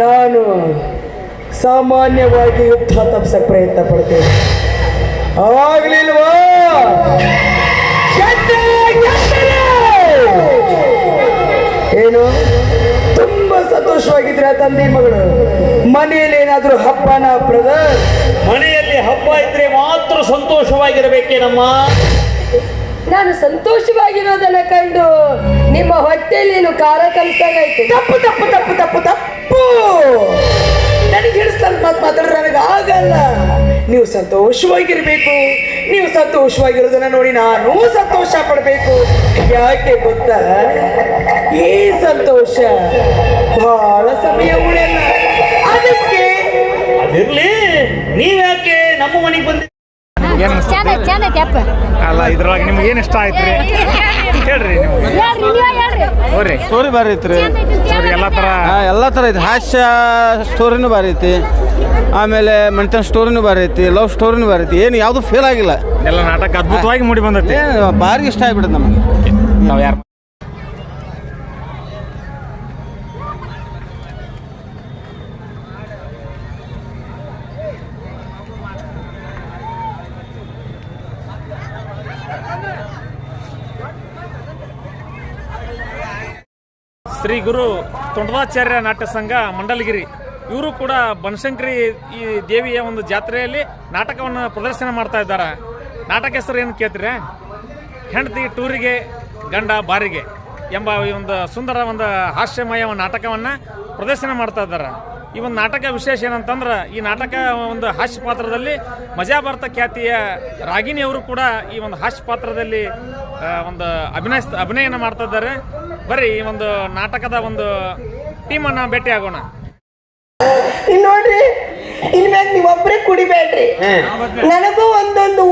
ನಾನು ಸಾಮಾನ್ಯವಾಗಿ ಯುದ್ಧ ತಪ್ಪಿಸಕ್ ಪ್ರಯತ್ನ ಪಡ್ತೇನೆ. ಆಗ್ಲಿಲ್ವಾ! ಏನು? ತುಂಬಾ ಸಂತೋಷವಾಗಿದ್ರೆ ತಂದೆ ಮಗಳು. ಮನೆಯಲ್ಲಿ ಏನಾದ್ರೂ ಹಬ್ಬನ ಬ್ರದರ್ ಮನೆಯಲ್ಲಿ ಹಬ್ಬ ಇದ್ರೆ ಮಾತ್ರ ಸಂತೋಷವಾಗಿರಬೇಕೇನಮ್ಮ ನಾನು ಸಂತೋಷವಾಗಿರೋದನ್ನ ಕಂಡು ನಿಮ್ಮ ಹೊಟ್ಟೆಯಲ್ಲಿ ಏನು ಖಾರ ಕಲಿಸ್ದಂಗೈತೆ ತಪ್ಪು ತಪ್ಪು ತಪ್ಪು ತಪ್ಪು ತಪ್ಪು. ನನಗೆ ಹಿಡಿಸ್ತಾರೆ ಮಾತು ಮಾತಾಡಿದ್ರೆ ನನಗೆ ಆಗಲ್ಲ. ನೀವು ಸಂತೋಷವಾಗಿರಬೇಕು. ನೀವು ಸಂತೋಷವಾಗಿರೋದನ್ನ ನೋಡಿ ನಾನು ಸಂತೋಷ ಪಡಬೇಕು. ಯಾಕೆ ಗೊತ್ತಾ? ಈ ಸಂತೋಷ ಬಹಳ ಸಮಯ ಉಳಿಯಲ್ಲ. ಅದಕ್ಕೆ ಅದಿರ್ಲಿ, ನೀವ್ಯಾಕೆ ನಮ್ಮ ಮನೆಗೆ ಬಂದಿ ಏನ್ ಅನ್ಸುತ್ತೆ? ಚಂದ ಚಂದ ಐತಿ ಅಲ್ಲ ಇದ್ರೊಳಗೆ ನಿಮ್ಗೆ ಏನು ಇಷ್ಟ ಆಯ್ತು ರೀ ಹೇಳ್ರಿ ನಿಮ್ಗೆ. ಹೇಳ್ರಿ ನೀವ ಹೇಳ್ರಿ. ಹೋರಿ ಸ್ಟೋರಿ ಭಾರಿ ಐತ್ರಿ. ಸರಿ ಎಲ್ಲ ಥರ ಎಲ್ಲ ಥರ ಐತಿ. ಹಾಸ್ಯ ಸ್ಟೋರಿನೂ ಭಾರಿ ಐತಿ. ಆಮೇಲೆ ಮೆಂಟನ್ ಸ್ಟೋರಿನೂ ಭಾರಿ ಐತಿ. ಲವ್ ಸ್ಟೋರಿನೂ ಭಾರಿ ಐತಿ. ಏನು ಯಾವುದು ಫೇಲ್ ಆಗಿಲ್ಲ. ಎಲ್ಲ ನಾಟಕ ಅದ್ಭುತವಾಗಿ ಮೂಡಿ ಬಂದೈತಿ. ಏನು ಭಾರಿ ಇಷ್ಟ ಆಗ್ಬಿಡುತ್ತೆ ನಮಗೆ. ನಾವು ಯಾರು? ಶ್ರೀ ಗುರು ತೊಂಡವಾಚಾರ್ಯ ನಾಟ್ಯ ಸಂಘ ಮಂಡಲಗಿರಿ. ಇವರು ಕೂಡ ಬನಶಂಕರಿ ಈ ದೇವಿಯ ಒಂದು ಜಾತ್ರೆಯಲ್ಲಿ ನಾಟಕವನ್ನು ಪ್ರದರ್ಶನ ಮಾಡ್ತಾ ಇದ್ದಾರೆ. ನಾಟಕ ಹೆಸರು ಏನು ಕೇಳ್ತೀರಿ? ಹೆಂಡತಿ ಟೂರಿಗೆ, ಗಂಡ ಬಾರಿಗೆ ಎಂಬ ಈ ಒಂದು ಸುಂದರ ಒಂದು ಹಾಸ್ಯಮಯ ನಾಟಕವನ್ನು ಪ್ರದರ್ಶನ ಮಾಡ್ತಾ ಇದ್ದಾರೆ. ಈ ಒಂದು ನಾಟಕ ವಿಶೇಷ ಏನಂತಂದ್ರೆ ಈ ನಾಟಕ ಒಂದು ಹಾಸ್ಯ ಪಾತ್ರದಲ್ಲಿ ಮಜಾ ಭಾರತ ಖ್ಯಾತಿಯ ರಾಗಿಣಿ ಅವರು ಕೂಡ ಈ ಒಂದು ಹಾಸ್ಯ ಪಾತ್ರದಲ್ಲಿ ಒಂದು ಅಭಿನಯ ಅಭಿನಯನ ಮಾಡ್ತಾ ಇದ್ದಾರೆ. ಬರೀ ಈ ಒಂದು ನಾಟಕದ ಒಂದು ಟೀಮನ್ನು ಭೇಟಿ ಆಗೋಣ. ಇಲ್ಲಿ ನೋಡ್ರಿ ನೀವು ನೀವೊಬ್ರೇ ಕುಡಿಬೇಡ್ರಿ. ನನಗೂ ಒಂದೊಂದು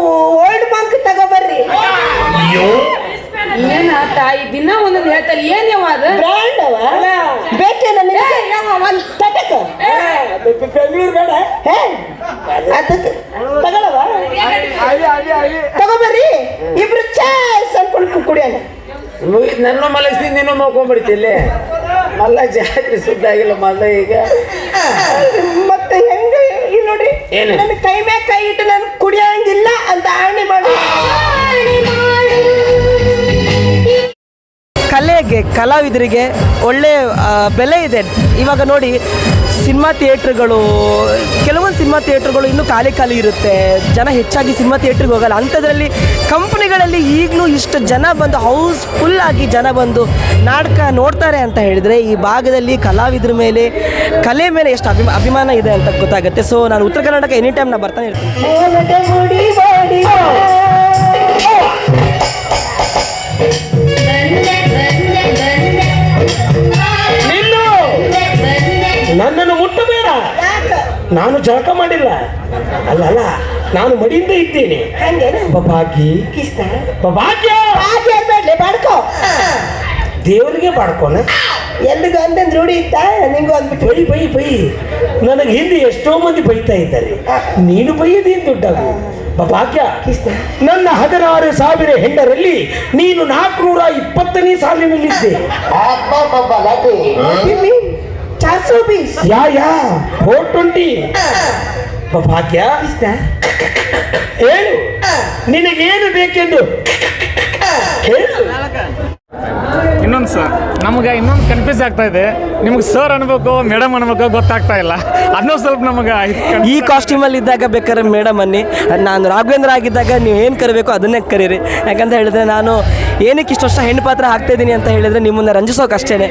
ಓಲ್ಡ್ ಬಂಕ್ ತಗೋಬರ್ರಿ. ಏನ ತಾಯಿ ದಿನ ಒಂದೊಂದು ಹೇಳ್ತಾರೆ ಏನ್ ಯಾವ ಅದು? ಬ್ರ್ಯಾಂಡ್ ಅವ. ಬೇಕೇ ನನಗೆ? ತಟಕ. ಬೆಂಗಳೂರು ಬೇಡ. ಹೇ ಅದಕ್ಕೆ ತಗೊಳವ. ತಗೋಬರ್ರಿ. ಇಬ್ರು ಚಾಯ್ಸ್ ಅನ್ಕೊಂಡು ಕುಡಿಯೋಣ. ನನ್ನ ಮಲಗಿಸಿ ನೀನು ಮಲ್ಕೊಂಡ್ಬಿಡ್ತಿಲ್ಲಿ ಮಲ್ಲ ಜಾತ್ರೆ ಸುದ್ದ ಆಗಿಲ್ಲ ಮಲ್ಲ ಈಗ. ಮತ್ತೆ ಹೆಂಗ ಇಲ್ಲಿ ನೋಡ್ರಿ ನನ್ನ ಕೈ ಮ್ಯಾಗ ಕೈ ಇಟ್ಟು ನಾನು ಕುಡಿಯಂಗಿಲ್ಲ ಅಂತ ಆಣಿ ಮಾಡಿ. ಕಲೆಗೆ, ಕಲಾವಿದರಿಗೆ ಒಳ್ಳೆ ಬೆಲೆ ಇದೆ. ಇವಾಗ ನೋಡಿ, ಸಿನಿಮಾ ಥಿಯೇಟ್ರ್ಗಳು, ಕೆಲವೊಂದು ಸಿನಿಮಾ ಥಿಯೇಟ್ರ್ಗಳು ಇನ್ನೂ ಖಾಲಿ ಖಾಲಿ ಇರುತ್ತೆ. ಜನ ಹೆಚ್ಚಾಗಿ ಸಿನಿಮಾ ಥಿಯೇಟ್ರಿಗೆ ಹೋಗಲ್ಲ. ಅಂಥದ್ರಲ್ಲಿ ಕಂಪ್ನಿಗಳಲ್ಲಿ ಈಗಲೂ ಇಷ್ಟು ಜನ ಬಂದು ಹೌಸ್ ಫುಲ್ ಆಗಿ ಜನ ಬಂದು ನಾಟಕ ನೋಡ್ತಾರೆ ಅಂತ ಹೇಳಿದರೆ, ಈ ಭಾಗದಲ್ಲಿ ಕಲಾವಿದರ ಮೇಲೆ, ಕಲೆ ಮೇಲೆ ಎಷ್ಟು ಅಭಿಮ, ಅಭಿಮಾನ ಇದೆ ಅಂತ ಗೊತ್ತಾಗುತ್ತೆ. ಸೊ ನಾನು ಉತ್ತರ ಕರ್ನಾಟಕ ಎನಿ ಟೈಮ್ ನಾನು ಬರ್ತಾನೆ ಇರ್ತೀನಿ. ನನ್ನನ್ನು ಮುಟ್ಟಬೇಡ. ನಾನು ಜಳಕ ಮಾಡಿಲ್ಲ. ಅಲ್ಲಲ್ಲ ಅಲ್ಲ ನಾನು ಮಡಿಯಿಂದ ಇದ್ದೇನೆ. ಬಾಡ್ಕೋ. ದೇವರಿಗೆ ಬಾಡ್ಕೋನ? ಎಲ್ಲಿಗೂ ಅಂದಂದ್ ರೂಢಿ ಇತ್ತ? ನಿಂಗೂ ಅಂದ್ಬಿಟ್ಟು. Bye bye bye. ನನಗೆ ಹಿಂದೆ ಎಷ್ಟೋ ಮಂದಿ ಬೈತಾ ಇದ್ದಾರೆ. ನೀನು ಬೈಯದೇನು ದುಡ್ಡಾಗು. ಭಾಗ್ಯ. ನನ್ನ ಹದಿನಾರು ಸಾವಿರ ಹೆಂಡರಲ್ಲಿ ನೀನು ನಾಲ್ಕುನೂರ ಇಪ್ಪತ್ತನೇ ಸಾಲಿನಲ್ಲಿದ್ದೆ. ತಿಮ್ಮಿ ಚಾರ್ ಸौ बीस ಯಾ ಯಾ ಫೋರ್ ಟ್ವೆಂಟಿ ಭಾಗ್ಯ ಹೇಳು. ನಿನಗೇನು ಬೇಕೆಂದು? ಹೇಳು. ಇನ್ನೊಂದು ಸರ್ ನಮಗೆ ಇನ್ನೊಂದು ಕನ್ಫ್ಯೂಸ್ ಆಗ್ತಾ ಇದೆ. ನಿಮ್ಗೆ ಸರ್ ಅನ್ಬೇಕು ಮೇಡಮ್ ಅನ್ಬೇಕು ಗೊತ್ತಾಗ್ತಾ ಇಲ್ಲ. ಅನ್ನೋ ಸ್ವಲ್ಪ ನಮಗೆ ಈ ಕಾಸ್ಟ್ಯೂಮಲ್ಲಿ ಇದ್ದಾಗ ಬೇಕಾದ್ರೆ ಮೇಡಮ್ ಅನ್ನಿ. ನಾನು ರಾಘವೇಂದ್ರ ಆಗಿದ್ದಾಗ ನೀವು ಏನು ಕರಿಬೇಕು ಅದನ್ನೇ ಕರೀರಿ. ಯಾಕಂತ ಹೇಳಿದ್ರೆ ನಾನು ಏನಕ್ಕೆ ಇಷ್ಟು ವರ್ಷ ಹೆಣ್ಣು ಪಾತ್ರ ಹಾಕ್ತಾ ಇದ್ದೀನಿ ಅಂತ ಹೇಳಿದರೆ ನಿಮ್ಮನ್ನು ರಂಜಿಸೋಕೆ ಅಷ್ಟೇ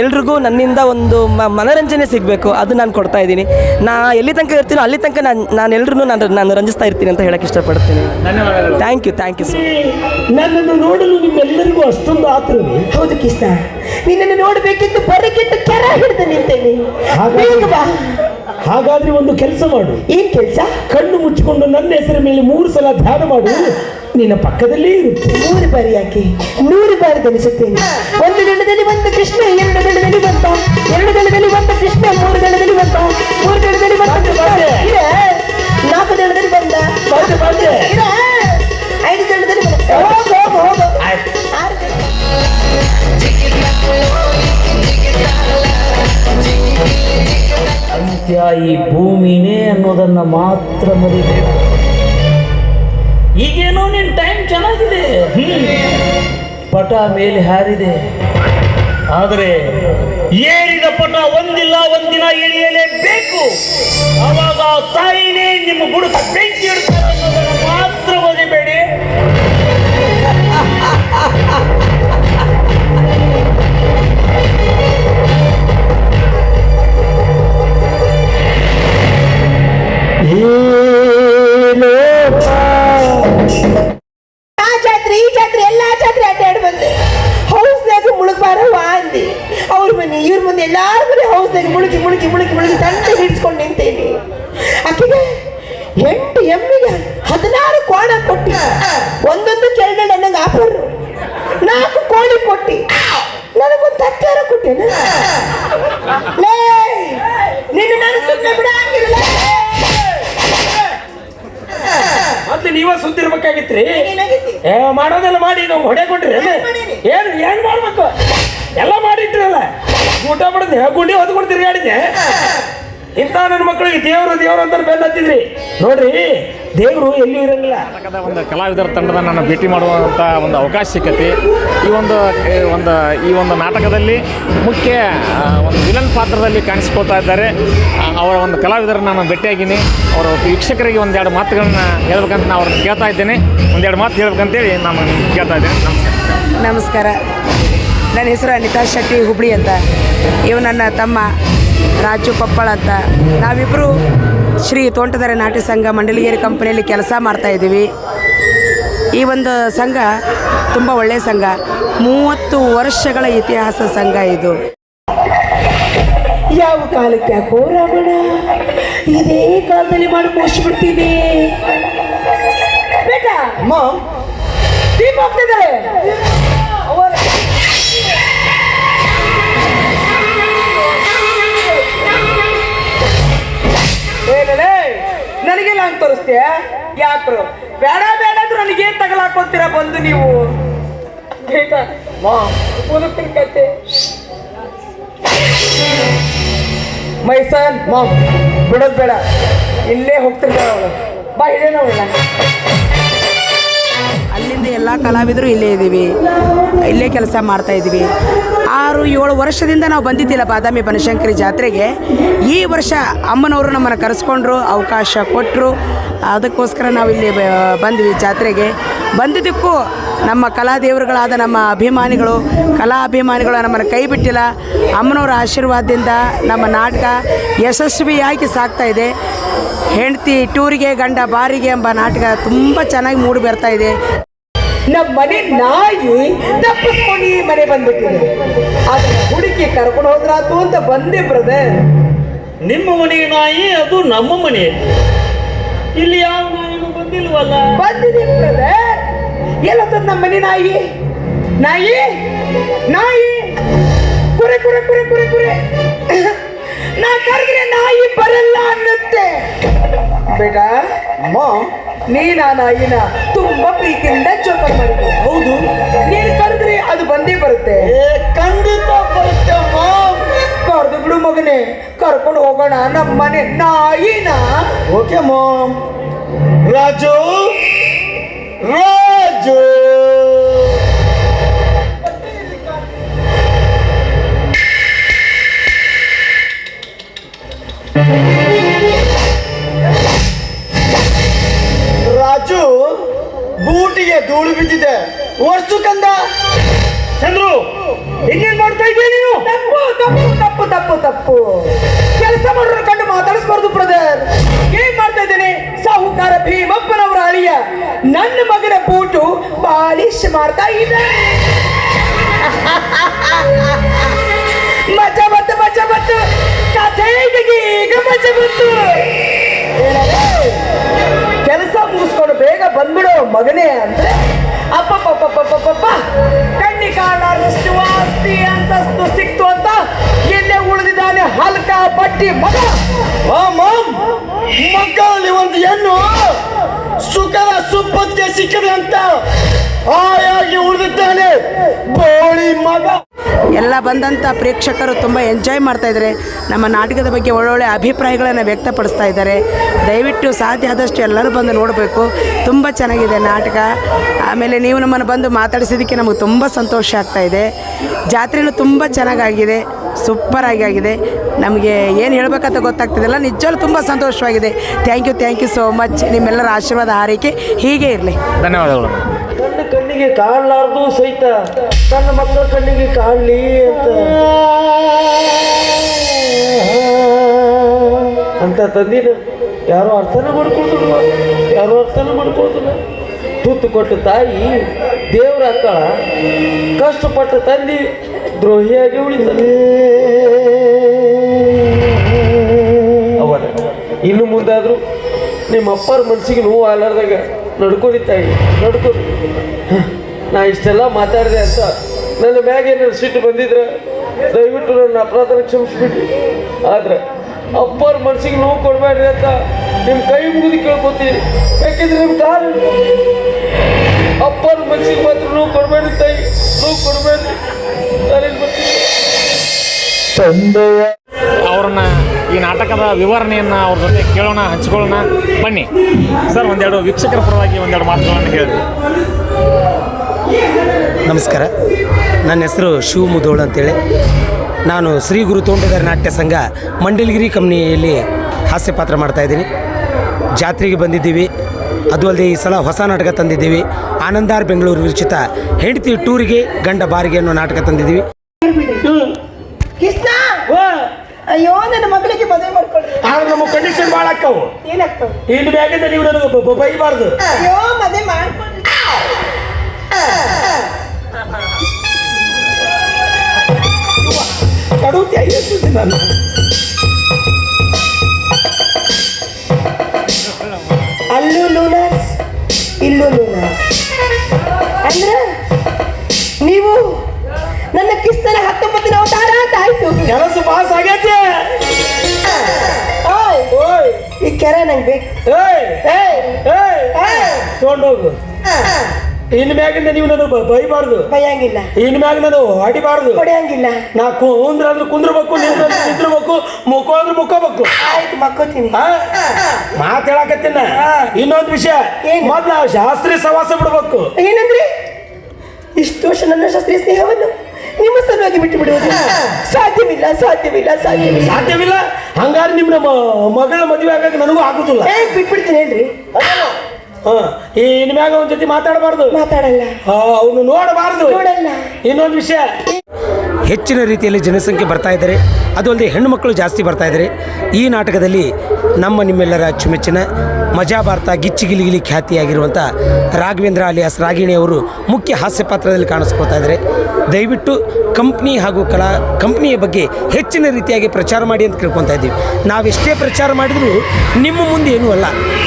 ಎಲ್ರಿಗೂ ನನ್ನಿಂದ ಒಂದು ಮನೋರಂಜನೆ ಸಿಗಬೇಕು. ಅದು ನಾನು ಕೊಡ್ತಾ ಇದ್ದೀನಿ. ನಾ ಎಲ್ಲಿ ತನಕ ಇರ್ತೀನೋ ಅಲ್ಲಿ ತನಕ ನಾನು ನಾನು ಎಲ್ರೂ ನಾನು ನಾನು ರಂಜಿಸ್ತಾ ಇರ್ತೀನಿ ಅಂತ ಹೇಳಕ್ಕೆ ಇಷ್ಟಪಡ್ತೀನಿ. ಧನ್ಯವಾದಗಳು. Thank you thank you sir ನನ್ನನ್ನು ನೋಡಲು ನಿಮ್ಮೆಲ್ಲರಿಗೂ ಅಷ್ಟೊಂದು ಮಾತ್ರ ಹೌದು ಕಿಸ್ತ ನಿನ್ನನ್ನು ನೋಡಬೇಕೆಂದು ಬರಗೆಂದು ಕೆರ ಹಿಡಿದು ನಿಂತೇನೆ. ಹಾಗಾಗಿ- ಬಾ. ಹಾಗಾದ್ರೆ ಒಂದು ಕೆಲಸ ಮಾಡು. ಏನ್ ಕೆಲಸ? ಕಣ್ಣು ಮುಚ್ಚಿಕೊಂಡು ನನ್ನ ಹೆಸರ ಮೇಲೆ ಮೂರು ಸಲ ಧ್ಯಾನ ಮಾಡು. ನಿನ್ನ ಪಕ್ಕದಲ್ಲೇ ನೂರು ಬಾರಿ ಯಾಕೆ? ನೂರು ಬಾರಿ ಧನಿಸುತ್ತೇನೆ ಒಂದು ಗಣದಲ್ಲಿ ಒಂದು ಕೃಷ್ಣ ಎರಡು ಗಣದಲ್ಲಿ ಬಂತ ಎರಡು ಗಣದಲ್ಲಿ ಬಂತ ಕೃಷ್ಣ ಮೂರು ಗಣದಲ್ಲಿ ಬಂತ ಮೂರು ಗಣದಲ್ಲಿ ಕೃಷ್ಣ. ನಾಲ್ಕು ಗಣದಲ್ಲಿ ಬಂದ. ಐದು ಗಣದಲ್ಲಿ ಬಂದ. ಅಂತ್ಯ ಈ ಭೂಮಿನೇ ಅನ್ನೋದನ್ನ ಮಾತ್ರ ಮರಿದೆ ಈಗೇನೋ ನಿನ್ ಟೈಮ್ ಚೆನ್ನಾಗಿದೆ. ಪಟ ಮೇಲೆ ಹಾರಿದೆ. ಆದರೆ ಏರಿದ ಪಟ ಒಂದಿಲ್ಲ, ಒಂದಿನ ಇಳಿಯಲೇಬೇಕು. ಅವಾಗ ತಾಯಿನೇ ನಿಮ್ಮ ಗುಡುಕ ಬೆಂಕಿ ಇಡ್ತಾರೆ ಆ ಜಾತ್ರೆ, ಈ ಜಾತ್ರೆ, ಎಲ್ಲಾ ಜಾತ್ರೆ ಅಡ್ಡಾಡಿ ಬಂದೆ. ಹೌಸ್ನಾಗ ಮುಳುಗ್ಬಾರವ ಅಂದಿ. ಅವ್ರ ಮನೆ, ಇವ್ರ ಮನೆ, ಎಲ್ಲಾರ ಮನೆ ಹೌಸ್ನಾಗ ಮುಳುಗಿ ಮುಳುಗಿ ಮುಳುಗಿ ಮುಳುಗಿ ತಂದೆ ಹಿಡಿಸ್ಕೊಂಡು ನಿಂತೇನಿ. ಆಕೆಗೆ ಎಂಟು ಎಮ್ಮಿಗೆ ಹದಿನಾರು ಕೋಣ ಕೊಟ್ಟಿ. ಒಂದೊಂದು ಕೆರಡೆ ನನಗೆ ಆಫರ್. ನಾಲ್ಕು ಕೋಳಿ ಕೊಟ್ಟಿ. ನನಗೊಂದು ತಟ್ಟಾರ ಕೊಟ್ಟೆನ? ಲೇ, ನಿನ್ನ ನಾನು ಸುಮ್ಮನೆ ಮತ್ತೆ ನೀವ ಸುದ್ದಿರ್ಬೇಕಾಗಿತ್ರಿ. ಏ ಮಾಡೋದೆಲ್ಲ ಮಾಡಿ ನಾವು ಹೊಡೆ ಕೊಟ್ರಿ ಮಾಡೀನಿ. ಏನು ಏನ್ ಮಾಡ್ಬೇಕು? ಎಲ್ಲ ಮಾಡಿಟ್ರಲ್ಲ. ಊಟ ಬಿಡದೆ ಗುಂಡಿ ಹೊದ್ಕೊಂಡು ತಿರುಗಾಡಿದ್ದೆ. ಇಂಥ ನನ್ನ ಮಕ್ಕಳಿಗೆ ದೇವರು ದೇವರು ಅಂತ ಬೆನ್ನ ಹತ್ತಿದ್ರಿ. ನೋಡ್ರಿ ದೇವರು ಎಲ್ಲಿ ಇರಂಗಿಲ್ಲ. ಒಂದು ಕಲಾವಿದರ ತಂಡದ ನಾನು ಭೇಟಿ ಮಾಡುವಂಥ ಒಂದು ಅವಕಾಶ ಸಿಕ್ಕತಿ. ಈ ಒಂದು ಒಂದು ಈ ಒಂದು ನಾಟಕದಲ್ಲಿ ಮುಖ್ಯ ಒಂದು ವಿಲನ್ ಪಾತ್ರದಲ್ಲಿ ಕಾಣಿಸ್ಕೊಳ್ತಾ ಇದ್ದಾರೆ. ಅವರ ಒಂದು ಕಲಾವಿದರ ನಾನು ಭೇಟಿಯಾಗಿನಿ. ಅವರ ವೀಕ್ಷಕರಿಗೆ ಒಂದೆರಡು ಮಾತುಗಳನ್ನ ಹೇಳ್ಬೇಕಂತ ನಾನು ಅವ್ರನ್ನ ಕೇಳ್ತಾ ಇದ್ದೇನೆ. ಒಂದೆರಡು ಮಾತು ಹೇಳ್ಬೇಕಂತೇಳಿ ನಾನು ಕೇಳ್ತಾ ಇದ್ದೇನೆ. ನಮಸ್ಕಾರ. ನಮಸ್ಕಾರ. ನನ್ನ ಹೆಸರು ಅನಿತಾ ಶೆಟ್ಟಿ ಹುಬ್ಳಿ ಅಂತ. ಇವು ನನ್ನ ತಮ್ಮ ರಾಜು ಕೊಪ್ಪಳ ಅಂತ. ನಾವಿಬ್ಬರು ಶ್ರೀ ತೋಂಟದಾರ ನಾಟ್ಯ ಸಂಘ ಮಂಡಲಗೇರಿ ಕಂಪನಿಯಲ್ಲಿ ಕೆಲಸ ಮಾಡ್ತಾ ಇದ್ದೀವಿ. ಈ ಒಂದು ಸಂಘ ತುಂಬ ಒಳ್ಳೆಯ ಸಂಘ. ಮೂವತ್ತು ವರ್ಷಗಳ ಇತಿಹಾಸ ಸಂಘ ಇದು. ಯಾವ ಕಾಲಕ್ಕೆ ಯಾಕೋ ರಾವಣ? ಇದೇ ಕಾಲದಲ್ಲಿ ಮಾಡಿ ಮುಗಿಸ್ಬಿಡ್ತೀನಿ ಬೇಟ ದೀಪ ಹೋಗ್ತಿದ್ದಾರೆ ನನಗೆಲ್ಲ ಹಂಗೆ ತೋರಿಸ್ತೀಯ? ಯಾಕ್ರು? ಬೇಡ ಬೇಡ ಅಂದ್ರೆ ನನಗೇನ್ ತಗಲಾಕೋತೀರ ಬಂದು ನೀವು? ಮೈಸನ್ ಮಾ ಬಿಡೋದು ಬೇಡ. ಇಲ್ಲೇ ಹೋಗ್ತಿರ್ತಾಳ ಅವಳು. ಬಾ ಇದೇನ ಅವಳ ಅಲ್ಲಿಂದ ಎಲ್ಲ ಕಲಾವಿದರು ಇಲ್ಲೇ ಇದ್ದೀವಿ. ಇಲ್ಲೇ ಕೆಲಸ ಮಾಡ್ತಾ ಇದ್ದೀವಿ. ಆರು, ಏಳು ವರ್ಷದಿಂದ ನಾವು ಬಂದಿದ್ದಿಲ್ಲ ಬಾದಾಮಿ ಬನಶಂಕರಿ ಜಾತ್ರೆಗೆ. ಈ ವರ್ಷ ಅಮ್ಮನವರು ನಮ್ಮನ್ನು ಕರೆಸ್ಕೊಂಡ್ರು, ಅವಕಾಶ ಕೊಟ್ಟರು ಅದಕ್ಕೋಸ್ಕರ ನಾವು ಇಲ್ಲಿ ಬಂದ್ವಿ ಜಾತ್ರೆಗೆ. ಬಂದಿದ್ದಕ್ಕೂ ನಮ್ಮ ಕಲಾ ದೇವರುಗಳಾದ ನಮ್ಮ ಅಭಿಮಾನಿಗಳು, ಕಲಾ ಅಭಿಮಾನಿಗಳು ನಮ್ಮನ್ನು ಕೈ ಬಿಟ್ಟಿಲ್ಲ. ಅಮ್ಮನವರ ಆಶೀರ್ವಾದದಿಂದ ನಮ್ಮ ನಾಟಕ ಯಶಸ್ವಿಯಾಗಿ ಸಾಕ್ತಾ ಇದೆ. ಹೆಂಡತಿ ಟೂರಿಗೆ, ಗಂಡ ಬಾರಿಗೆ ಎಂಬ ನಾಟಕ ತುಂಬ ಚೆನ್ನಾಗಿ ಮೂಡಿ ಬರ್ತಾ ಇದೆ. ನಮ್ಮ ಮನೆ ನಾಯಿ ತಪ್ಪಿಸ್ಕೊಂಡು ಈ ಮನೆ ಬಂದ್ಬಿಟ್ಟಿದೆ. ಆದ್ರೆ ಹುಡುಕಿ ಕರ್ಕೊಂಡು ಹೋದ್ರಾತು ಅಂತ ಬಂದೆ ಬ್ರದರ್ ನಿಮ್ಮ ಮನೆ ನಾಯಿ ಅದು ನಮ್ಮ ಮನೆ. ಇಲ್ಲಿ ಯಾವ ನಾಯಿನೂ ಬಂದಿಲ್ವಲ್ಲ? ಬಂದಿದೆ ಬ್ರದರ್ ಎಲ್ಲತ್ತದ ನಮ್ಮ ಮನೆ ನಾಯಿ. ನಾಯಿ ನಾಯಿ. ಕುರೆ ಕುರೆ ಕುರೆ ಕುರೆ ಕುರೆ. ನಾ ಕರೆದ್ರೆ ನಾಯಿ ಬರಲ್ಲ ಅನ್ನತ್ತೆ. ಬೇಟ? ನೀನ್ ಆ ನಾಯಿನ ತುಂಬಾ ಪ್ರೀತಿಯಿಂದ ಜೋಪಾನ ಮಾಡಿದ್ದೆ. ಹೌದು. ನೀನು ಕರೆದ್ರೆ ಅದು ಬಂದೇ ಬರುತ್ತೆ. ಖಂಡಿತ ಬರುತ್ತೆ ಕರೆದು ಬಿಡು ಮಗನೇ ಕರ್ಕೊಂಡು ಹೋಗೋಣ ನಮ್ಮ ಮನೆ ನಾಯಿನ. Okay ma'am Raju. ರಾಜು. ಕೆಲಸ ಮುಗಿಸ್ಕೊಂಡು ಬೇಗ ಬಂದ್ಬಿಡು ಮಗನೇ ಅಂದ್ರೆ. ಪಪ್ಪ ಕಣ್ಣಿ ಕಾಣಷ್ಟು ಆಸ್ತಿ ಅಂತಸ್ತು ಸಿಕ್ತು ಅಂತ ಎಲ್ಲೇ ಉಳಿದಿದ್ದಾನೆ ಹಲ್ಕ ಬಟ್ಟಿ ಮಗ. ಮಕ್ಕಳಲ್ಲಿ ಒಂದು ಹೆಣ್ಣು ಸುಖದ ಸುಪ್ಪತ್ತಿಗೆ ಸಿಕ್ಕಿದೆ ಅಂತ ಆಯಾಗಿ ಉಳಿದಿದ್ದಾನೆ ಬೋಳಿ ಮಗ. ಎಲ್ಲ ಬಂದಂಥ ಪ್ರೇಕ್ಷಕರು ತುಂಬ ಎಂಜಾಯ್ ಮಾಡ್ತಾ ಇದ್ದಾರೆ. ನಮ್ಮ ನಾಟಕದ ಬಗ್ಗೆ ಒಳ್ಳೊಳ್ಳೆ ಅಭಿಪ್ರಾಯಗಳನ್ನು ವ್ಯಕ್ತಪಡಿಸ್ತಾ ಇದ್ದಾರೆ. ದಯವಿಟ್ಟು ಸಾಧ್ಯ ಆದಷ್ಟು ಎಲ್ಲರೂ ಬಂದು ನೋಡಬೇಕು. ತುಂಬ ಚೆನ್ನಾಗಿದೆ ನಾಟಕ. ಆಮೇಲೆ ನೀವು ನಮ್ಮನ್ನು ಬಂದು ಮಾತಾಡಿಸಿದ್ದಕ್ಕೆ ನಮಗೆ ತುಂಬ ಸಂತೋಷ ಆಗ್ತಾ ಇದೆ. ಜಾತ್ರೆನೂ ತುಂಬ ಚೆನ್ನಾಗಾಗಿದೆ. ಸೂಪರಾಗಿ ಆಗಿದೆ. ನಮಗೆ ಏನು ಹೇಳಬೇಕಂತ ಗೊತ್ತಾಗ್ತಿದೆಲ್ಲ. ನಿಜವಾಗ್ಲೂ ತುಂಬ ಸಂತೋಷವಾಗಿದೆ. Thank you thank you so much ನಿಮ್ಮೆಲ್ಲರ ಆಶೀರ್ವಾದ ಹಾರೈಕೆ ಹೀಗೆ ಇರಲಿ. ಧನ್ಯವಾದಗಳು. ಕಣ್ಣಿಗೆ ಕಾಣಲಾರ್ದು ಸಹಿತ. ತನ್ನ ಮಕ್ಕಳ ಕಣ್ಣಿಗೆ ಕಾಣಲಿ ಅಂತ. ಅಂತ ತಂದಿನ ಯಾರೋ ಅರ್ಥನ ಮಾಡ್ಕೊಳ್ತಿಲ್ಲ ಯಾರೋ ಅರ್ಥನ ಮಾಡ್ಕೊಳ್ತಿಲ್ಲ ತುತ್ತು ಕೊಟ್ಟ ತಾಯಿ ದೇವ್ರ ಅಕ್ಕಳ ಕಷ್ಟಪಟ್ಟು ತಂದಿ ದ್ರೋಹಿಯಾಗಿ ಉಳಿತದೆ ಅವರ, ಇನ್ನು ಮುಂದಾದರೂ ನಿಮ್ಮ ಅಪ್ಪರ ಮನಸ್ಸಿಗೆ ನೋವು ಆಲಾರ್ದಾಗ ನಡ್ಕೊಡಿ ತಾಯಿ ನಡ್ಕೊ. ನಾ ಇಷ್ಟೆಲ್ಲ ಮಾತಾಡಿದೆ ಅಂತ ನನ್ನ ಮ್ಯಾಗ ಏನಾದ್ರು ಸಿಟ್ಟು ಬಂದಿದ್ರೆ ದಯವಿಟ್ಟು ನನ್ನ ಅಪರಾಧ ಕ್ಷಮಿಸ್ಬಿಟ್ಟು ಆದ್ರೆ ಅಪ್ಪರ ಮನ್ಸಿಗೆ ನೋವು ಕೊಡಬೇಡ್ರಿ ಅಂತ ನಿಮ್ಮ ಕೈ ಮುಗಿದು ಕೇಳ್ಕೊತೀನಿ. ಯಾಕೆಂದ್ರೆ ನಿಮ್ಮ ಕಾಲು ಅಪ್ಪರ ಮನ್ಸಿಗೆ ಮಾತ್ರ ನೋವು ಕೊಡಬೇಡ್ರಿ ತಾಯಿ, ನೋವು ಕೊಡಬೇಡ್ರಿ. ನಾನೇನು ಬರ್ತೀನಿ. ತಂದೆಯ ಅವ್ರನ್ನ ಈ ನಾಟಕದ ವಿವರಣೆಯನ್ನ ಅವ್ರ ಜೊತೆ ಕೇಳೋಣ ಹಂಚ್ಕೊಳ್ಳೋಣ. ಬನ್ನಿ. ಸರ್ ಒಂದೆರಡು ವೀಕ್ಷಕರ ಪರವಾಗಿ ಒಂದೆರಡು ಮಾತುಗಳನ್ನು ಹೇಳಿ. ನಮಸ್ಕಾರ. ನನ್ನ ಹೆಸರು ಶಿವ ಮುದೋಳ್ ಅಂತೇಳಿ. ನಾನು ಶ್ರೀ ಗುರು ತೋಂಟದಾರ ನಾಟ್ಯ ಸಂಘ ಮಂಡಲಗಿರಿ ಕಂಪ್ನಿಯಲ್ಲಿ ಹಾಸ್ಯ ಪಾತ್ರ ಮಾಡ್ತಾಯಿದ್ದೀನಿ ಜಾತ್ರೆಗೆ ಬಂದಿದ್ದೀವಿ. ಅದು ಅಲ್ಲದೆ ಈ ಸಲ ಹೊಸ ನಾಟಕ ತಂದಿದ್ದೀವಿ. ಆನಂದಾರ್ ಬೆಂಗಳೂರು ವಿರಚಿತ ಹೆಂಡತಿ ಟೂರಿಗೆ ಗಂಡ ಬಾರಿಗೆ ಅನ್ನೋ ನಾಟಕ ತಂದಿದ್ದೀವಿ. ಕೃಷ್ಣ! ಅಯ್ಯೋ ನನ್ನ ಮಗಳಿಗೆ ಮದುವೆ ಮಾಡ್ಕೊಳ್ಳಿ ಆದ್ರೆ ನಮ್ಮ ಕಂಡೀಷನ್ ಭಾಳ ಅಕ್ಕವು. ಏನಾಗ್ತವೆ ಇನ್ನು ಬೇಕಂದ್ರೆ ನೀವು ನನಗೆ ಬೈಬಾರ್ದು. ಅಯ್ಯೋ ಮದುವೆ ಮಾಡ್ಕೊಳ್ಳಿ ಕಡುತಿ ಐದು ನಾನು. ಅಲ್ಲೂ ಲೂನಸ್ ಇಲ್ಲೂ ಲೂನಸ್ ಅಂದ್ರೆ ನೀವು ನನ್ನ ಕಿಸ್ತನ ಹತ್ತೊಂಬತ್ತಿನ ಅವತಾರ ಅಂತ ಆಯ್ತು. ಕೆಲಸ ಪಾಸ್ ಆಗೈತೆ. ಈ ಇನ್ ತೊಗೊಂಡೋಗು. ಮ್ಯಾಗಿಂದ ನೀವು ನಾನು ಬೈಬಾರ್ದು. ಇನ್ ಮ್ಯಾಗ ನಾನು ಹೊಡಿಬಾರ್ದು ಹೊಡೆಯಂಗಿಲ್ಲ. ನಾ ಕುಂದ್ರ ಅಂದ್ರೆ ಕುಂದ್ರಬೇಕು ನಿಂದ್ರ ಅಂದ್ರೆ ನಿಂದ್ರಬೇಕು ಮುಖ ಅಂದ್ರೆ ಮುಖಬೇಕು. ಆಯ್ತು ಮಕ್ಕೋತೀನಿ. ಮಾತು ಹೇಳಕತ್ತೀನ. ಇನ್ನೊಂದು ವಿಷಯ? ಮೊದ್ಲು ಶಾಸ್ತ್ರೀಯ ಸವಾಸ ಬಿಡ್ಬೇಕು. ಏನಂದ್ರಿ? ಇಷ್ಟು ವರ್ಷ ನನ್ನ ಶಾಸ್ತ್ರೀಯ ಸ್ನೇಹವನ್ನು? ನಿಮ್ಮ ಸಲುವಾಗಿ ಬಿಟ್ಟು ಬಿಡುವುದು ಸಾಧ್ಯವಿಲ್ಲ ಸಾಧ್ಯವಿಲ್ಲ ಸಾಧ್ಯವಿಲ್ಲ. ಸಾಧ್ಯವಿಲ್ಲ? ಹಂಗಾರೆ ನಿಮ್ಮ ಮಗಳ ಮದುವೆ ಆಗಕ್ಕೆ ನನಗೂ ಆಗುದಿಲ್ಲ. ಏ ಬಿಟ್ಬಿಡ್ತೀನಿ ಹೇಳ್ರಿ. ಹಾ ಈ ನಿಮ್ಯಾಗ ಮ್ಯಾಗ ಅವನ ಜೊತೆ ಮಾತಾಡಬಾರ್ದು. ಮಾತಾಡಲ್ಲ. ಅವನು ನೋಡಬಾರ್ದು. ನೋಡಲ್ಲ. ಇನ್ನೊಂದು ವಿಷಯ. ಹೆಚ್ಚಿನ ರೀತಿಯಲ್ಲಿ ಜನಸಂಖ್ಯೆ ಬರ್ತಾ ಇದ್ದಾರೆ. ಅದು ಅಲ್ಲದೆ ಹೆಣ್ಣು ಮಕ್ಕಳು ಜಾಸ್ತಿ ಬರ್ತಾ ಇದ್ದಾರೆ. ಈ ನಾಟಕದಲ್ಲಿ ನಮ್ಮ ನಿಮ್ಮೆಲ್ಲರ ಅಚ್ಚುಮೆಚ್ಚಿನ ಮಜಾ ಭಾರತ ಗಿಚ್ಚಿ ಗಿಲಿಗಿಲಿ ಖ್ಯಾತಿಯಾಗಿರುವಂಥ ರಾಘವೇಂದ್ರ ಅಲಿಯಾಸ್ ರಾಗಿಣಿ ಅವರು ಮುಖ್ಯ ಹಾಸ್ಯ ಪಾತ್ರದಲ್ಲಿ ಕಾಣಿಸ್ಕೊಳ್ತಾ ಇದ್ದಾರೆ. ದಯವಿಟ್ಟು ಕಂಪ್ನಿ ಹಾಗೂ ಕಲಾ ಕಂಪ್ನಿಯ ಬಗ್ಗೆ ಹೆಚ್ಚಿನ ರೀತಿಯಾಗಿ ಪ್ರಚಾರ ಮಾಡಿ ಅಂತ ಕೇಳ್ಕೊತಾ ಇದ್ದೀವಿ. ನಾವೆಷ್ಟೇ ಪ್ರಚಾರ ಮಾಡಿದರೂ ನಿಮ್ಮ ಮುಂದೆ ಏನೂ ಅಲ್ಲ.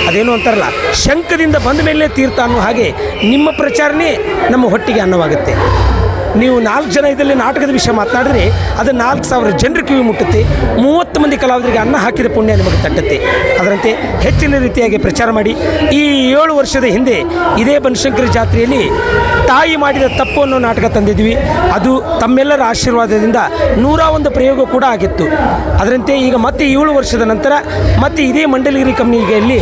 ಅದೇನು ಅಂತಾರಲ್ಲ ಶಂಕದಿಂದ ಬಂದ ಮೇಲೆ ತೀರ್ಥ ಅನ್ನೋ ಹಾಗೆ ನಿಮ್ಮ ಪ್ರಚಾರನೇ ನಮ್ಮ ಹೊಟ್ಟಿಗೆ ಅನ್ನವಾಗುತ್ತೆ. ನೀವು ನಾಲ್ಕು ಜನ ಇದರಲ್ಲಿ ನಾಟಕದ ವಿಷಯ ಮಾತನಾಡಿದ್ರೆ ಅದು ನಾಲ್ಕು ಸಾವಿರ ಜನರ ಕಿವಿ ಮುಟ್ಟುತ್ತೆ. ಮೂವತ್ತು ಮಂದಿ ಕಲಾವಿದರಿಗೆ ಅನ್ನ ಹಾಕಿದ ಪುಣ್ಯ ನಿಮಗೆ ತಟ್ಟುತ್ತೆ. ಅದರಂತೆ ಹೆಚ್ಚಿನ ರೀತಿಯಾಗಿ ಪ್ರಚಾರ ಮಾಡಿ, ಈ ಏಳು ವರ್ಷದ ಹಿಂದೆ ಇದೇ ಬನಶಂಕರಿ ಜಾತ್ರೆಯಲ್ಲಿ ತಾಯಿ ಮಾಡಿದ ತಪ್ಪು ಅನ್ನೋ ನಾಟಕ ತಂದಿದ್ವಿ. ಅದು ತಮ್ಮೆಲ್ಲರ ಆಶೀರ್ವಾದದಿಂದ ನೂರ ಒಂದು ಪ್ರಯೋಗ ಕೂಡ ಆಗಿತ್ತು. ಅದರಂತೆ ಈಗ ಮತ್ತೆ ಏಳು ವರ್ಷದ ನಂತರ ಮತ್ತೆ ಇದೇ ಮಂಡಲಗಿರಿ ಕಂಪ್ನಿಯಲ್ಲಿ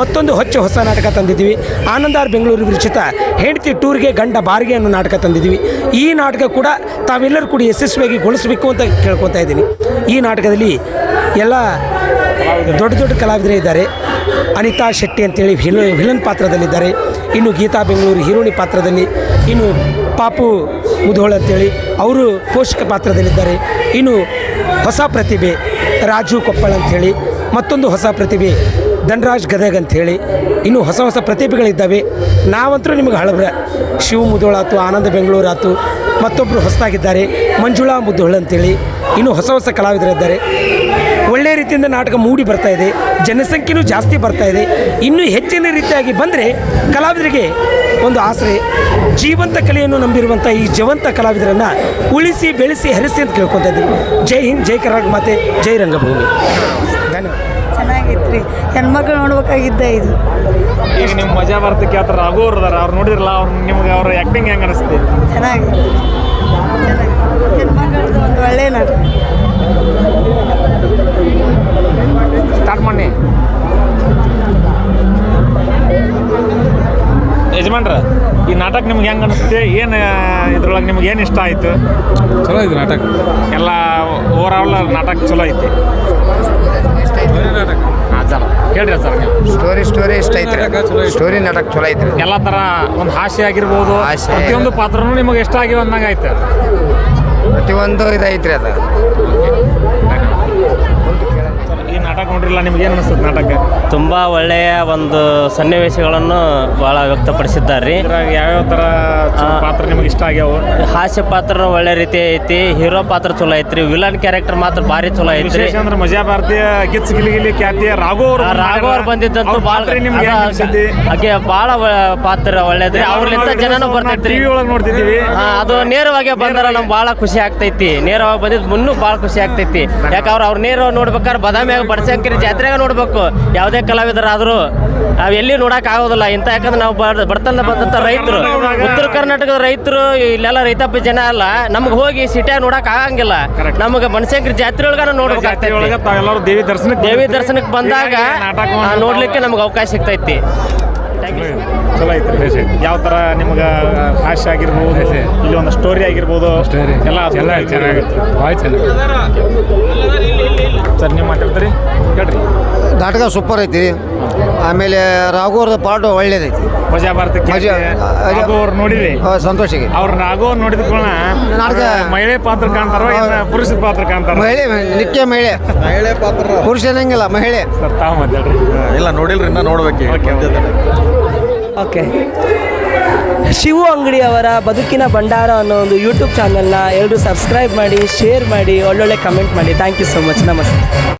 ಮತ್ತೊಂದು ಹೊಚ್ಚ ಹೊಸ ನಾಟಕ ತಂದಿದ್ವಿ. ಆನಂದಾರ್ ಬೆಂಗಳೂರು ವಿರಚಿತ ಹೆಂಡತಿ ಟೂರ್ಗೆ ಗಂಡ ಬಾರಿಗೆ ಅನ್ನೋ ನಾಟಕ ತಂದಿದ್ವಿ. ಈ ನಾಟಕ ಕೂಡ ತಾವೆಲ್ಲರೂ ಕೂಡ ಯಶಸ್ವಿಯಾಗಿ ಗೊಳಿಸಬೇಕು ಅಂತ ಕೇಳ್ಕೊತಾ ಇದ್ದೀನಿ. ಈ ನಾಟಕದಲ್ಲಿ ಎಲ್ಲ ದೊಡ್ಡ ದೊಡ್ಡ ಕಲಾವಿದರೇ ಇದ್ದಾರೆ. ಅನಿತಾ ಶೆಟ್ಟಿ ಅಂತೇಳಿ ವಿಲ, ವಿಲನ್ ಪಾತ್ರದಲ್ಲಿದ್ದಾರೆ. ಇನ್ನು ಗೀತಾ ಬೆಂಗಳೂರು ಹೀರೋಣಿ ಪಾತ್ರದಲ್ಲಿ, ಇನ್ನು ಪಾಪು ಮುಧೋಳ್ ಅಂತೇಳಿ ಅವರು ಪೋಷಕ ಪಾತ್ರದಲ್ಲಿದ್ದಾರೆ. ಇನ್ನು ಹೊಸ ಪ್ರತಿಭೆ ರಾಜು ಕೊಪ್ಪಳ ಅಂಥೇಳಿ ಮತ್ತೊಂದು ಹೊಸ ಪ್ರತಿಭೆ ಧನರಾಜ್ ಗದಗ್ ಅಂಥೇಳಿ. ಇನ್ನೂ ಹೊಸ ಹೊಸ ಪ್ರತಿಭೆಗಳಿದ್ದಾವೆ. ನಾವಂತರೂ ನಿಮಗೆ ಹಳಬ್ರ. ಶಿವ ಮುಧೋಳ್ ಆತು ಆನಂದ ಬೆಂಗಳೂರು ಆತು ಮತ್ತೊಬ್ಬರು ಹೊಸದಾಗಿದ್ದಾರೆ. ಮಂಜುಳಾ ಮುಧೋಳ್ ಅಂತೇಳಿ ಇನ್ನೂ ಹೊಸ ಹೊಸ ಕಲಾವಿದರಿದ್ದಾರೆ. ಒಳ್ಳೆಯ ರೀತಿಯಿಂದ ನಾಟಕ ಮೂಡಿ ಬರ್ತಾ ಇದೆ. ಜನಸಂಖ್ಯೆನೂ ಜಾಸ್ತಿ ಬರ್ತಾ ಇದೆ. ಇನ್ನೂ ಹೆಚ್ಚಿನ ರೀತಿಯಾಗಿ ಬಂದರೆ ಕಲಾವಿದರಿಗೆ ಒಂದು ಆಸರೆ. ಜೀವಂತ ಕಲೆಯನ್ನು ನಂಬಿರುವಂಥ ಈ ಜೀವಂತ ಕಲಾವಿದರನ್ನು ಉಳಿಸಿ, ಬೆಳೆಸಿ, ಹರಿಸಿ ಅಂತ ಕೇಳ್ಕೊತಾ ಇದ್ದೀವಿ ಜೈ ಹಿಂದ್, ಜೈ ಕರ್ನಾಟಕ ಮಾತೆ, ಜೈ ರಂಗಭೂಮಿ. ಧನ್ಯವಾದ. ಚೆನ್ನಾಗಿತ್ತು ಹೆಣ್ಮಕ್ಳು ನೋಡ್ಬೇಕಾಗಿದ್ದೆ ಇದು. ಈಗ ನಿಮ್ಮ ಮಜಾ ಬರ್ತಾ ಯಾವ ಥರ ರಘು ಅವ್ರು ಅದಾರ ಅವ್ರು ನೋಡಿರಲ್ಲ ಅವ್ರು ನಿಮ್ಗೆ ಅವ್ರ ಆ್ಯಕ್ಟಿಂಗ್ ಹೆಂಗೆ ಅನಿಸ್ತಿ? ಚೆನ್ನಾಗಿತ್ತು ಒಂದು ಒಳ್ಳೆ ನಾಟಕ ಸ್ಟಾರ್ಟ್ ಮಾಡಿ ಯಜಮಾನ್ರ ಈ ನಾಟಕ ನಿಮ್ಗೆ ಹೆಂಗೆ ಅನಿಸುತ್ತೆ ಏನು ಇದ್ರೊಳಗೆ ನಿಮ್ಗೆ ಏನು ಇಷ್ಟ ಆಯಿತು? ಚಲೋ ಐತಿ ನಾಟಕ. ಎಲ್ಲ ಓವರ್ ಆಲ್ ನಾಟಕ ಚಲೋ ಐತಿ. ಹಾಂ ಸರ್ ಹೇಳ್ರಿ ಸರ್ ನೀವು ಸ್ಟೋರಿ ಸ್ಟೋರಿ ಇಷ್ಟ ಐತ್ರಿ. ಸ್ಟೋರಿ ನಾಟಕ ಚಲೋ ಐತ್ರಿ. ಎಲ್ಲ ಥರ ಒಂದು ಹಾಸ್ಯ ಆಗಿರ್ಬೋದು ಹಾಸ್ಯ. ಪ್ರತಿಯೊಂದು ಪಾತ್ರನೂ ನಿಮಗೆ ಇಷ್ಟ ಆಗಿವೆ ಅಂದಂಗೆ ಆಯ್ತು. ಪ್ರತಿಯೊಂದು ಇದೈತ್ರಿ ಅದು. ನಾಟಕ ನೋಡಿರಲ್ಲ ನಿಮ್ಗೆ ಏನು ಅನಿಸ್ತದೆ ನಾಟಕ? ತುಂಬ ಒಳ್ಳೆಯ ಒಂದು ಸನ್ನಿವೇಶಗಳನ್ನು ಭಾಳ ವ್ಯಕ್ತಪಡಿಸಿದ್ದಾರೆ. ಇದ್ರಾಗ ಯಾವ್ಯಾವ ಥರ ಪಾತ್ರ ನಿಮಗೆ ಇಷ್ಟ ಆಗ್ಯಾವ? ಹಾಸ್ಯ ಪಾತ್ರ ಒಳ್ಳೆ ರೀತಿ ಐತಿ ಹೀರೋ ಪಾತ್ರ ಚಲೋ ಐತ್ರಿ ವಿಲನ್ ಕ್ಯಾರೆಕ್ಟರ್ ಮಾತ್ರ ಭಾರಿ ಚಲೋ ಐತ್ರಿ. ವಿಶೇಷ ಅಂದ್ರೆ ಮಜಾ ಭಾರತೀಯ ಗಿಚ್ ಗಿಲಿಗಿಲಿ ಖ್ಯಾತಿಯ ರಾಘು ಅವರು ಆ ರಾಘವ್ ಅವ್ರು ಬಂದಿದ್ದಂತೂ ಭಾಳ ನಿಮ್ಗೆ? ಆಕೆ ಭಾಳ ಪಾತ್ರ ಒಳ್ಳೇದ್ರಿ. ಅವ್ರಲಿಂತ ಜನನೂ ಬರ್ತೈತ್ರಿ. ಟಿವಿ ಒಳಗೆ ನೋಡ್ತಿದ್ದೀವಿ. ಹಾ, ಅದು ನೇರವಾಗಿ ಬಂದಾರ ನಮ್ಗೆ ಭಾಳ ಖುಷಿ ಆಗ್ತೈತಿ. ನೇರವಾಗಿ ಬಂದಿದ್ ಮುನ್ನೂ ಭಾಳ ಖುಷಿ ಆಗ್ತೈತಿ. ಯಾಕಂದ್ರೆ ಅವ್ರು ನೇರವಾಗಿ ನೋಡ್ಬೇಕಾದ್ರೆ ಬದಾಮಿಯಾಗ ಬಡಸಂಕರಿ ಜಾತ್ರೆಗ ನೋಡ್ಬೇಕು. ಯಾವುದೇ ಕಲಾವಿದರಾದರೂ ನಾವು ಎಲ್ಲಿ ನೋಡಕ್ ಆಗೋದಿಲ್ಲ. ಇಂಥ ಯಾಕಂದ್ರೆ ನಾವು ಬರ್ತಂದ ಬಡತನ ಬಂದಂಥ ರೈತರು. ಉತ್ತರ ಕರ್ನಾಟಕದ ರೈತರು ಇಲ್ಲೆಲ್ಲ ರೈತಪ್ಪ ಜನ ಅಲ್ಲ. ನಮ್ಗೆ ಹೋಗಿ ಸಿಟಿಯಾಗ ನೋಡಕ್ ಆಗಂಗಿಲ್ಲ. ನಮಗೆ ಬನಶಂಕರಿ ಜಾತ್ರೆ ಒಳಗ ನೋಡ್ಬೇಕು ನೋಡ್ಬೇಕಾಗ್ತೈತಿ ದೇವಿ ದರ್ಶನಕ್ಕೆ ದೇವಿ ದರ್ಶನಕ್ಕೆ ಬಂದಾಗ ನೋಡ್ಲಿಕ್ಕೆ ನಮ್ಗೆ ಅವಕಾಶ ಸಿಗ್ತೈತಿ. ಚಲೋ ಐತ್ರಿ. ಯಾವ ತರ ನಿಮ್ಗೆ ಹಾಸ್ಯ ಆಗಿರ್ಬೋದು ಇಲ್ಲಿ ಒಂದು ಸ್ಟೋರಿ ಆಗಿರ್ಬೋದು ಎಲ್ಲ ಚೆನ್ನಾಗಿತ್ತು ಸರ್ ನೀವು ಮಾತಾಡ್ತೀರಿ? ಹೇಳ್ರಿ. ನಾಟಕ ಸೂಪರ್ ಐತಿ. ಆಮೇಲೆ ರಾಘವ್ರದ ಪಾಟು ಒಳ್ಳೇದೈತಿ. ಮಜಾ ಭಾರತ ಮಜಾ. ರಾಘು ಅವ್ರು ನೋಡಿರಿ. ಸಂತೋಷಿಗೆ. ಅವ್ರ ರಾಘವ್ ಅವ್ರು ನೋಡಿದ ನಾಟಕ- ಮಹಿಳೆ ಪಾತ್ರ ಕಾಣ್ತಾರ ಪುರುಷ ಪಾತ್ರ ಕಾಣ್ತಾರ. ಮಹಿಳೆ ನಿತ್ಯ ಮಹಿಳೆ. ಮಹಿಳೆ ಪಾತ್ರ. ಪುರುಷನಂಗಿಲ್ಲ ಮಹಿಳೆ. ಸರ್ ತಾವು ಮಾತಾಡ್ರಿ. ಇಲ್ಲ ನೋಡಿಲ್ರಿ ಇನ್ನ ನೋಡ್ಬೇಕು ಓಕೆ ಓಕೆ. ಶಿವು ಅಂಗಡಿಯವರ ಬದುಕಿನ ಭಂಡಾರ ಅನ್ನೋ ಒಂದು ಯೂಟ್ಯೂಬ್ ಚಾನಲ್ನ ಎಲ್ಲರೂ ಸಬ್ಸ್ಕ್ರೈಬ್ ಮಾಡಿ ಶೇರ್ ಮಾಡಿ, ಒಳ್ಳೊಳ್ಳೆ ಕಮೆಂಟ್ ಮಾಡಿ. ಥ್ಯಾಂಕ್ ಯು ಸೊ ಮಚ್ ನಮಸ್ತೆ.